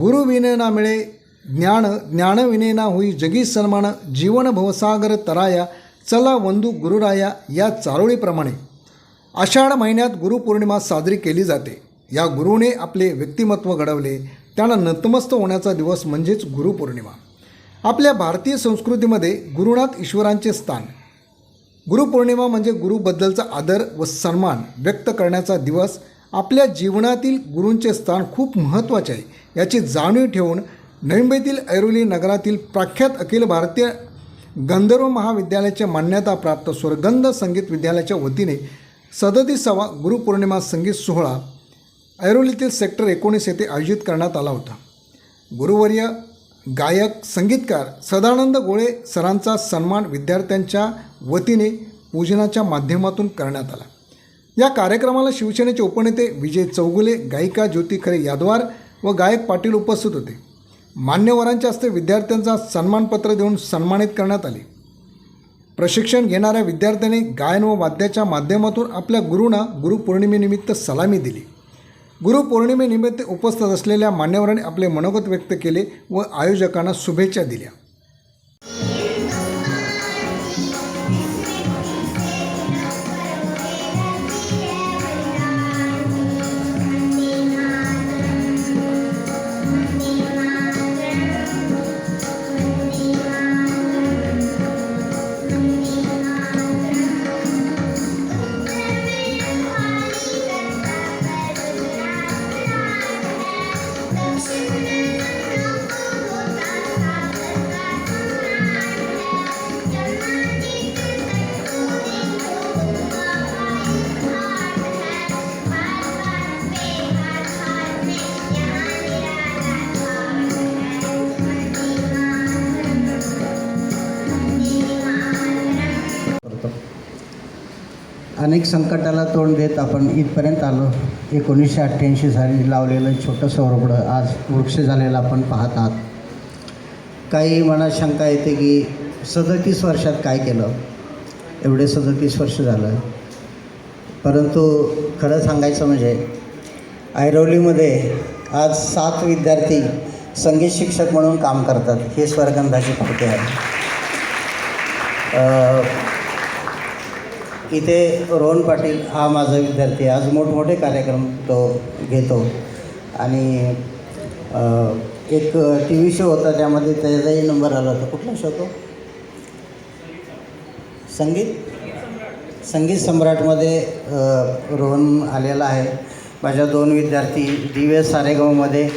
गुरु विनयना मिळे ज्ञान ज्ञानविनेना होई जगी सन्मान जीवन भवसागर तराया चला वंदू गुरुराया या चारोळीप्रमाणे आषाढ महिन्यात गुरुपौर्णिमा साजरी केली जाते या गुरुने आपले व्यक्तिमत्व घडवले त्यांना नतमस्त होण्याचा दिवस म्हणजेच गुरुपौर्णिमा आपल्या भारतीय संस्कृतीमध्ये गुरुनाथ ईश्वरांचे स्थान गुरुपौर्णिमा म्हणजे गुरुबद्दलचा आदर व सन्मान व्यक्त करण्याचा दिवस आपल्या जीवनातील गुरूंचे स्थान खूप महत्त्वाचे आहे याची जाणीव ठेवून नवी ऐरोली नगरातील प्रख्यात अखिल भारतीय गंधर्व महाविद्यालयाच्या मान्यताप्राप्त स्वर्गंध संगीत विद्यालयाच्या वतीने सदतीसावा गुरुपौर्णिमा संगीत सोहळा ऐरोलीतील सेक्टर एकोणीस येथे आयोजित करण्यात आला होता. गुरुवर्य गायक संगीतकार सदानंद गोळे सरांचा सन्मान विद्यार्थ्यांच्या वतीने पूजनाच्या माध्यमातून करण्यात आला. या कार्यक्रमाला शिवसेनेचे उपनेते विजय चौगुले गायिका ज्योती खरे यादवार व गायक पाटील उपस्थित होते. मान्यवरांच्या हस्ते विद्यार्थ्यांचा सन्मानपत्र देऊन सन्मानित करण्यात आले. प्रशिक्षण घेणाऱ्या विद्यार्थ्यांनी गायन व वाद्याच्या माध्यमातून आपल्या गुरूंना गुरुपौर्णिमेनिमित्त सलामी दिली. गुरुपौर्णिमेनिमित्त उपस्थित असलेल्या मान्यवरांनी आपले मनोगत व्यक्त केले व आयोजकांना शुभेच्छा दिल्या. अनेक संकटाला तोंड देत आपण इथपर्यंत आलो. एकोणीसशे अठ्ठ्याऐंशी साली लावलेलं छोटंसं ओरबडं आज वृक्ष झालेलं आपण पाहत आहात. काही मनात शंका येते की सदतीस वर्षात काय केलं? एवढे सदतीस वर्ष झालं. परंतु खरं सांगायचं म्हणजे ऐरोलीमध्ये आज सात विद्यार्थी संगीत शिक्षक म्हणून काम करतात. हे स्वर्गंधाची खोटे आहे इथे रोहन पाटील हा माझा विद्यार्थी आज मोठमोठे कार्यक्रम तो घेतो. आणि एक टी व्ही शो होता त्यामध्ये त्याचाही नंबर आला होता. कुठला शो तो? संगीत? संगीत सम्राटमध्ये रोहन आलेला आहे. माझ्या दोन विद्यार्थी दिव्य सारेगावमध्ये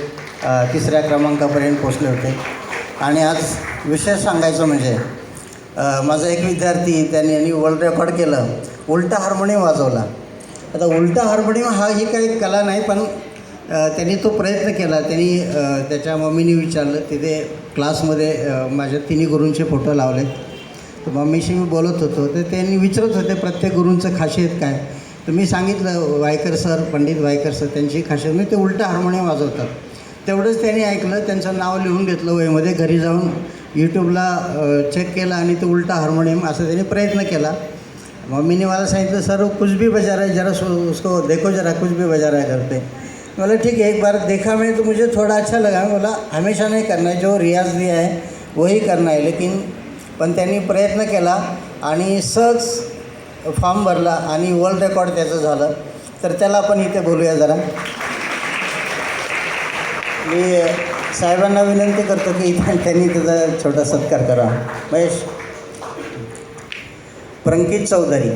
तिसऱ्या क्रमांकापर्यंत पोचले होते. आणि आज विशेष सांगायचं म्हणजे माझा एक विद्यार्थी त्याने आणि वर्ल्ड रेकॉर्ड केलं. उलटा हार्मोनियम वाजवला. आता उलटा हार्मोनियम हा ही काही कला नाही पण त्यांनी तो प्रयत्न केला. त्यांनी त्याच्या मम्मीने विचारलं तिथे क्लासमध्ये माझ्या तिन्ही गुरूंचे फोटो लावले तर मम्मीशी मी बोलत होतो. तर त्यांनी विचारत होते प्रत्येक गुरूंचं खासियत काय? तर मी सांगितलं वायकर सर पंडित वायकर सर त्यांची खासियत. म्हणजे ते उलटा हार्मोनियम वाजवतात. तेवढंच त्यांनी ऐकलं. त्यांचं नाव लिहून घेतलं वयमध्ये घरी जाऊन यूट्यूबला चेक केला आणि ते उलटा हार्मोनियम असा त्यांनी प्रयत्न केला. मम्मीने मला सांगितलं सर कुछ भी बजा रहा है जरा सो उसको देखो जरा कुछ भी बजा रहा है करते. बोला ठीक है एक बार देखा मैं तो मुझे थोड़ा अच्छा लगा. बोला हमेशा नहीं करना है जो रियाज दिया है वही करना है. लेकिन पण त्यांनी प्रयत्न केला आणि सहज फॉर्म भरला आणि वर्ल्ड रेकॉर्ड त्याचं झालं. तर त्याला आपण इथे बोलूया जरा. मी साहेबांना विनंती करतो की त्यांनी त्याचा छोटा सत्कार करा. महेश प्रंकित चौधरी.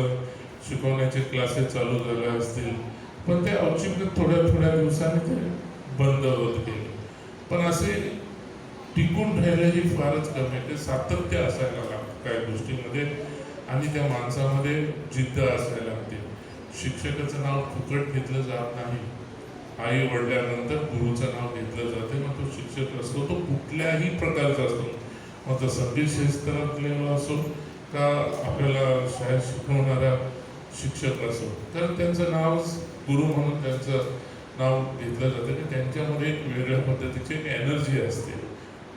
वाजवण्याचं शिकवण्याचे क्लासेस चालू झाले असतील. पण ते औचित्य थोड्या थोड्या दिवसांनी ते बंद होत गेले. पण असे टिकून राहिले ही फारच कमी आहे. ते सातत्य असायला लागतं काही गोष्टीमध्ये आणि त्या माणसामध्ये जिद्द असायला लागते. शिक्षकाचं नाव फुकट घेतलं जात नाही. आई वडल्यानंतर गुरुचं नाव घेतलं जाते. मग तो शिक्षक असतो. तो कुठल्याही प्रकारचा असतो. मग तो संगीत शास्त्रातलेला असो का आपल्याला शाळेत शिकवणारा शिक्षक असो. तर त्यांचं नाव गुरु म्हणून त्यांचं नाव घेतलं जातं. की त्यांच्यामध्ये एक वेगळ्या पद्धतीची एनर्जी असते.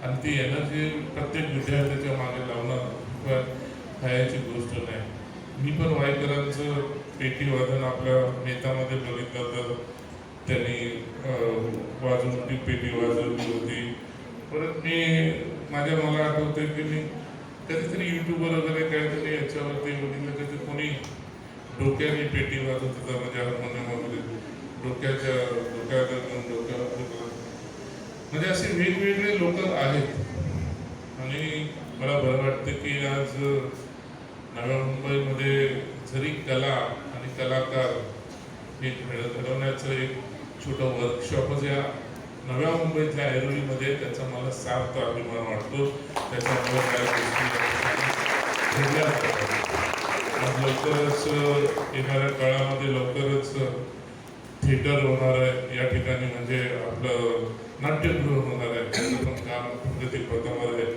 आणि ती एनर्जी प्रत्येक विद्यार्थ्याच्या मागे लावणं किंवा खायची गोष्ट नाही. मी पण वायकरांचं पेटी वादन आपल्या नेतामध्ये बघितलं तर त्यांनी वाजवून ती पेटी वाजवली होती. परत मी माझ्या मला आठवतं की मी कधीतरी युट्यूबवर वगैरे काहीतरी याच्यावरती बघितलं कधी कोणी डोक्याने पेटी वाजवत होता म्हणजे हार्मोनियम वगैरे डोक्याच्या डोक्यात डोक्यावर म्हणजे असे वेगवेगळे लोक आहेत. आणि मला बरं वाटतं की आज नव्या मुंबईमध्ये जरी कला आणि कलाकार हे घडवण्याचं एक छोटं वर्कशॉपच या नव्या मुंबईतल्या ऐरोलीमध्ये त्याचा मला सार्थ अभिमान वाटतो. त्याच्यामुळे काही गोष्टी आज लवकरच येणाऱ्या काळामध्ये लवकरच थिएटर होणार आहे. या ठिकाणी म्हणजे आपलं नाट्यगृह होणार आहे. त्याचं पण काम प्रगती प्रथमवर आहे.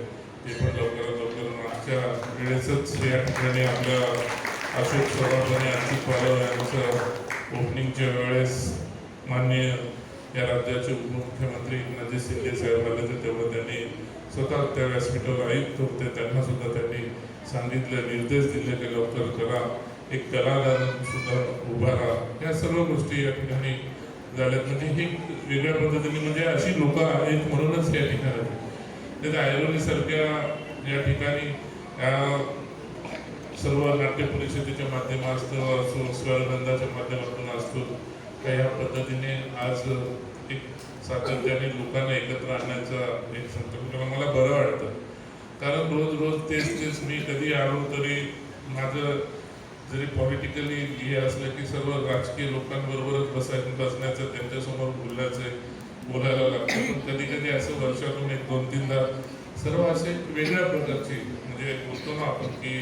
ते पण लवकरात लवकर मागच्या वेळेसच या ठिकाणी आपल्या अशोक सराफ आणि पालव यांचं ओपनिंगच्या वेळेस माननीय या राज्याचे उपमुख्यमंत्री एकनाथजी शिंदे साहेब आले होते तेव्हा त्यांनी स्वतः त्या व्यासपीठावर आयुक्त होते. त्यांना सुद्धा त्यांनी सांगितलं निर्देश दिले की लवकर करा एक कलाकार सुद्धा उभा राहा. या सर्व गोष्टी या ठिकाणी झाल्यात. म्हणजे हे वेगळ्या पद्धतीने म्हणजे अशी लोक आहेत म्हणूनच या ठिकाणी ते म्हणजे आयरोलीसारख्या या ठिकाणी या सर्व नाट्य परिषदेच्या माध्यमात असो स्वरगंधाच्या माध्यमातून असतो. त्या ह्या पद्धतीने आज एक सातत्याने लोकांना एकत्र आणण्याचा एक संकल्प मला बरं वाटतं. कारण रोज रोज तेच तेच मी कधी आलो तरी माझं जरी पॉलिटिकली हे असलं की सर्व राजकीय लोकांबरोबरच बसाय बसण्याचं त्यांच्यासमोर बोलण्याचं बोलायला लागतं. पण कधी कधी असं वर्षातून एक दोन तीनदा सर्व असे वेगळ्या प्रकारचे म्हणजे बोलतो ना आपण की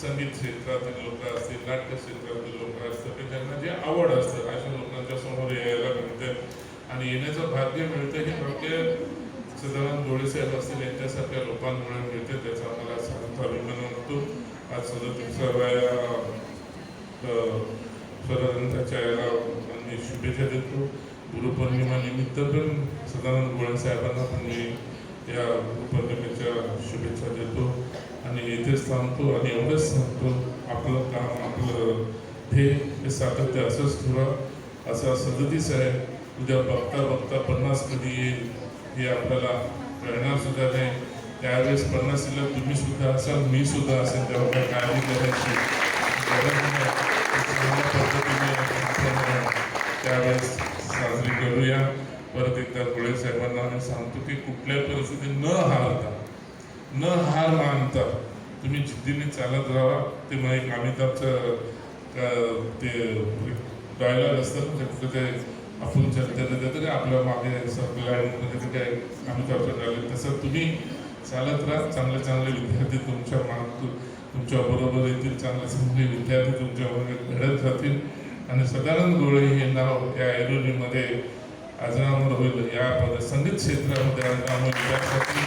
संगीत क्षेत्रातील लोक असतील नाट्य क्षेत्रातील लोक असतात की ज्यांना जे आवड असतं अशा समोर यायला मिळतं आणि येण्याचं भाग्य मिळतं हे भाग्य सदानंद डोळेसाहेब असतील यांच्यासारख्या लोकांमुळे मिळते त्याचा मला सार्थ अभिमान वाटतो आज सदतीसाव्या स्वरग्रंथाच्या याला मी म्हणजे शुभेच्छा देतो. गुरुपौर्णिमा निमित्त पण सदानंद गोळे साहेबांना पण मी या गुरुपौर्णिमेच्या शुभेच्छा देतो. आणि इथेच थांबतो आणि एवढंच सांगतो आपलं काम आपलं ध्येय हे सातत्य असंच ठेवा. असा सदतीस आहे. उद्या बघता बघता पन्नास कधी येईल हे आपल्याला कळणार सुद्धा नाही. त्यावेळेस पन्नासीला तुम्ही सुद्धा असाल मी सुद्धा असेल तेव्हा काही काळजी करायची? पद्धतीने त्यावेळेस साजरी करूया. परत एकदा गोळे साहेबांना आम्ही सांगतो की कुठल्याही परिस्थितीत न हारता न हार मानता तुम्ही जिद्दीने चालत राहा. ते मग एक अमिताभचं ते डायलॉग असतं ना ते ते आपण चर्चेला देतो का आपल्या मागे सगळ्या ते काय अमिताभचं डायलॉग तसं तुम्ही चालत राहा चांगले चांगले विद्यार्थी तुमच्या माग तुमच्या बरोबर येतील चांगले चांगले विद्यार्थी तुमच्या वर्गात घडत राहतील. आणि सदानंद गोळे हे नाव या ऐरोलीमध्ये अजरामर होईल. या पद संगीत क्षेत्रामध्ये अजरामर त्यासाठी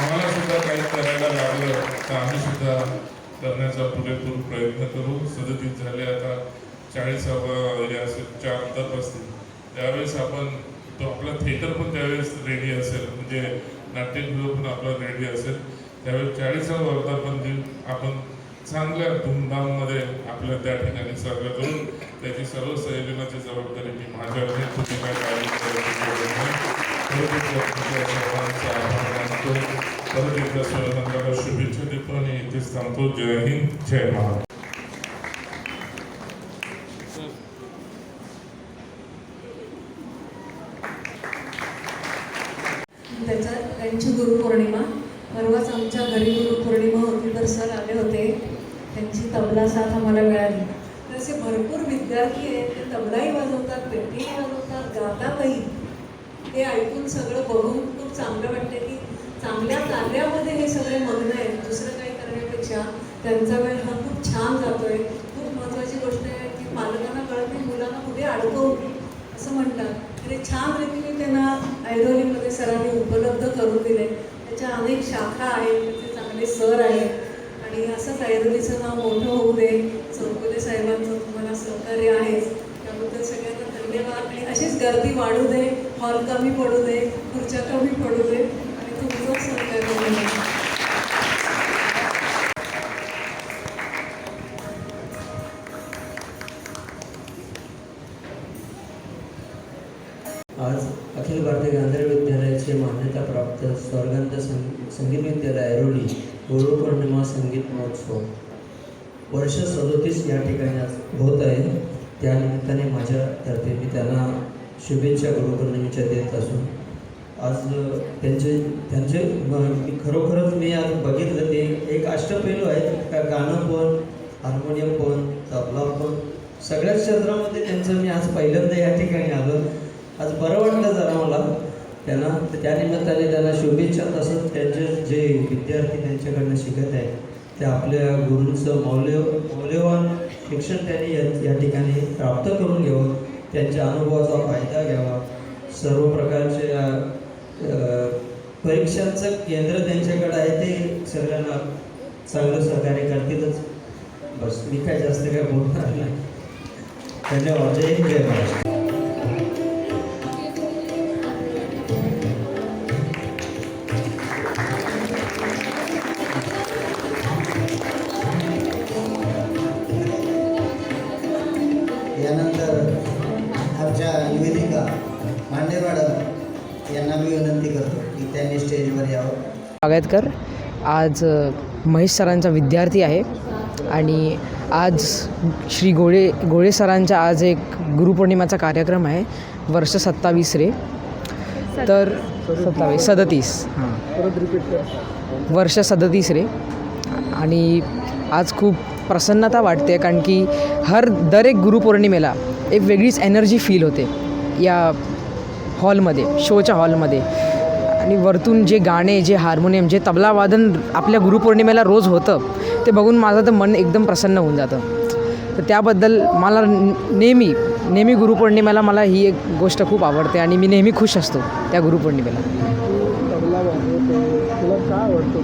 आम्हाला सुद्धा काही करायला लागलं. तर आम्ही सुद्धा करण्याचा पुरेपूर प्रयत्न करू. सदतीत झाले आता चाळीसावा या चार अंतर असतील त्यावेळेस आपण तो आपला थिएटर पण त्यावेळेस रेडी असेल. म्हणजे नाट्यगृह पण आपला रेडी असेल. त्यावेळेस चाळीसावा वर्धापन दिन आपण चांगल्या धूमधाममध्ये आपल्या त्या ठिकाणी साजरा करून त्याची सर्व संयोजनाची जबाबदारी मी माझ्यावरती तुम्ही काय परत एकदा शुभेच्छा देतो आणि इथेच थांबतो. जय हिंद जय महाराज त्याच्या त्यांची गुरुपौर्णिमा परवाच आमच्या घरी गुरुपौर्णिमा तबला साथ आम्हाला मिळाली तर असे भरपूर विद्यार्थी आहेत ते तबलाही वाजवतात पेटीही वाजवतात गातातही हे ऐकून सगळं बघून खूप चांगलं वाटतं की चांगल्या कार्यामध्ये हे सगळे मग्न आहेत दुसरं काही करण्यापेक्षा त्यांचा वेळ हा खूप छान जातोय खूप महत्त्वाची गोष्ट आहे की मुलांना पुढे अडकवू असं म्हणतात. तर छान रीतीने त्यांना ऐरोलीमध्ये सरांनी उपलब्ध करून दिले त्याच्या अनेक शाखा आहेत त्याचे चांगले सर आहेत. आणि असंच ऐरोलीचं नाव मोठं होऊ दे चौकुले साहेबांचं तुम्हाला सहकार्य आहेच त्याबद्दल सगळ्यांना धन्यवाद. आणि अशीच गर्दी वाढू दे हॉल कमी पडू दे खुर्च्या कमी पडू दे. विद्यालयाचे मान्यताप्राप्त स्वर्गंत संग संगीत विद्यालय ऐरोली गुरुपौर्णिमा संगीत महोत्सव. वर्ष सदोतीस या ठिकाणी आज होत आहे. त्यानिमित्ताने माझ्यातर्फे मी त्यांना शुभेच्छा गुरुपौर्णिमेच्या देत असून आज त्यांचे त्यांचे मी खरोखरच मी आज बघितलं ते एक अष्टपैलू आहेत. का गाणं पण हार्मोनियम पण तबला पण सगळ्याच क्षेत्रामध्ये त्यांचं मी आज पहिल्यांदा या ठिकाणी आलो. आज बरं वाटलं जरा मला. त्यांना त्या निमित्ताने त्यांना शुभेच्छा तसंच त्यांचे जे विद्यार्थी त्यांच्याकडनं शिकत आहेत ते आपल्या गुरूंचं मौल्य मौल्यवान शिक्षण त्यांनी या या ठिकाणी प्राप्त करून घ्यावं त्यांच्या अनुभवाचा फायदा घ्यावा. सर्व प्रकारच्या परीक्षांचं केंद्र त्यांच्याकडे आहे ते सगळ्यांना चांगलं सहकार्य करतीलच. बस मी काय जास्त काय बोलणार नाही. धन्यवाद. जय जय महाराष्ट्र. आमच्या निवेदिका मांडे मॅडम यांना मी विनंती करतो की त्यांनी स्टेजवर यावं. स्वागतकर. आज महेश सरांचा विद्यार्थी आहे आणि आज श्री गोळे गोळे सरांचा आज एक गुरुपौर्णिमाचा कार्यक्रम आहे वर्ष सत्तावीस रे. तर सत्तावीस सदतीस. हां वर्ष सदतीस रे. आणि आज खूप प्रसन्नता वाटते कारण की हर दर एक गुरुपौर्णिमेला एक वेगळीच एनर्जी फील होते. या हॉलमध्ये शोच्या हॉलमध्ये आणि वरतून जे गाणे जे हार्मोनियम जे तबला वादन आपल्या गुरुपौर्णिमेला रोज होतं ते बघून माझं तर मन एकदम प्रसन्न होऊन जातं. तर त्याबद्दल मला नेहमी नेहमी गुरुपौर्णिमेला मला ही एक गोष्ट खूप आवडते आणि मी नेहमी खुश असतो त्या गुरुपौर्णिमेला. तुला काय वाटतं?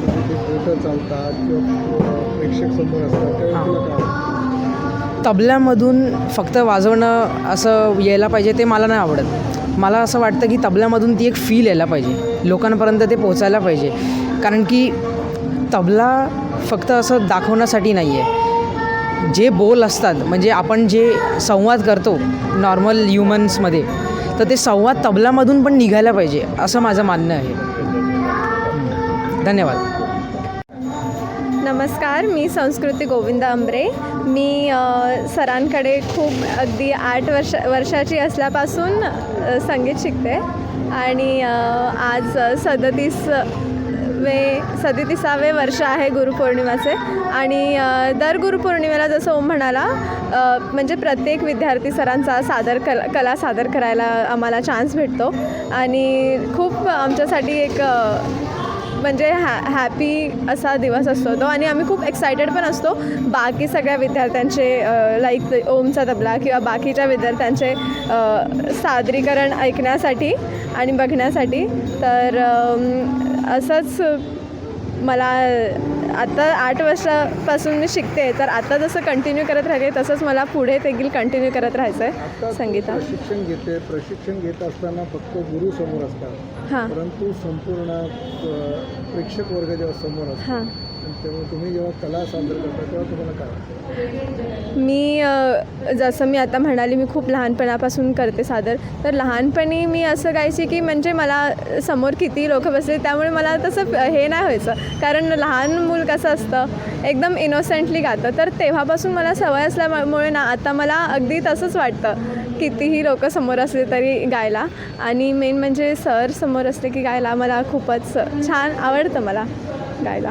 किंवा प्रेक्षक समोर असतात तबल्यामधून फक्त वाजवणं असं यायला पाहिजे ते मला नाही आवडत. मला असं वाटतं की तबल्यामधून ती एक फील यायला पाहिजे. लोकांपर्यंत ते पोचायला पाहिजे. कारण की तबला फक्त असं दाखवण्यासाठी नाही आहे जे बोल असतात म्हणजे आपण जे संवाद करतो नॉर्मल ह्युमन्समध्ये तर ते संवाद तबलामधून पण निघायला पाहिजे असं माझं मानणं आहे. धन्यवाद. नमस्कार मी संस्कृती गोविंद आंबरे मी सरांकडे खूप अगदी आठ वर्ष वर्षाची असल्यापासून संगीत शिकते. आणि आज सदतीस वे सदतीसावे वर्ष आहे गुरुपौर्णिमाचे. आणि दर गुरुपौर्णिमेला जसं ओम म्हणाला म्हणजे प्रत्येक विद्यार्थी सरांचा सादर कला कला सादर करायला आम्हाला चान्स भेटतो. आणि खूप आमच्यासाठी एक म्हणजे हॅ हॅपी असा दिवस असतो तो. आणि आम्ही खूप एक्सायटेड पण असतो. बाकी सगळ्या विद्यार्थ्यांचे लाईक ओमचा तबला किंवा बाकीच्या विद्यार्थ्यांचे सादरीकरण ऐकण्यासाठी आणि बघण्यासाठी. तर असंच मला आता आठ वर्षापासून मी शिकते तर आता जसं कंटिन्यू करत राहिले तसंच मला पुढे देखील कंटिन्यू करत राहायचं आहे आता तू संगीतात प्रशिक्षण घेते प्रशिक्षण घेत असताना फक्त गुरु समोर असतात. हां. परंतु संपूर्ण प्रेक्षक वर्ग जेव्हा समोर हां. तुम्ही जेव्हा कला सादर करता तेव्हा तुम्हाला काय वाटतं? मी जसं मी आता म्हणाली मी खूप लहानपणापासून करते सादर. तर लहानपणी मी असं गायची की म्हणजे मला समोर किती लोक बसले त्यामुळे मला तसं हे नाही व्हायचं. कारण लहान मूल कसं असतं एकदम इनोसेंटली गातं. तर तेव्हापासून मला सवय असल्यामुळे ना आता मला अगदी तसंच वाटतं. कितीही लोक समोर असले तरी गायला. आणि मेन म्हणजे सर समोर असले की गायला मला खूपच छान आवडतं मला गायला.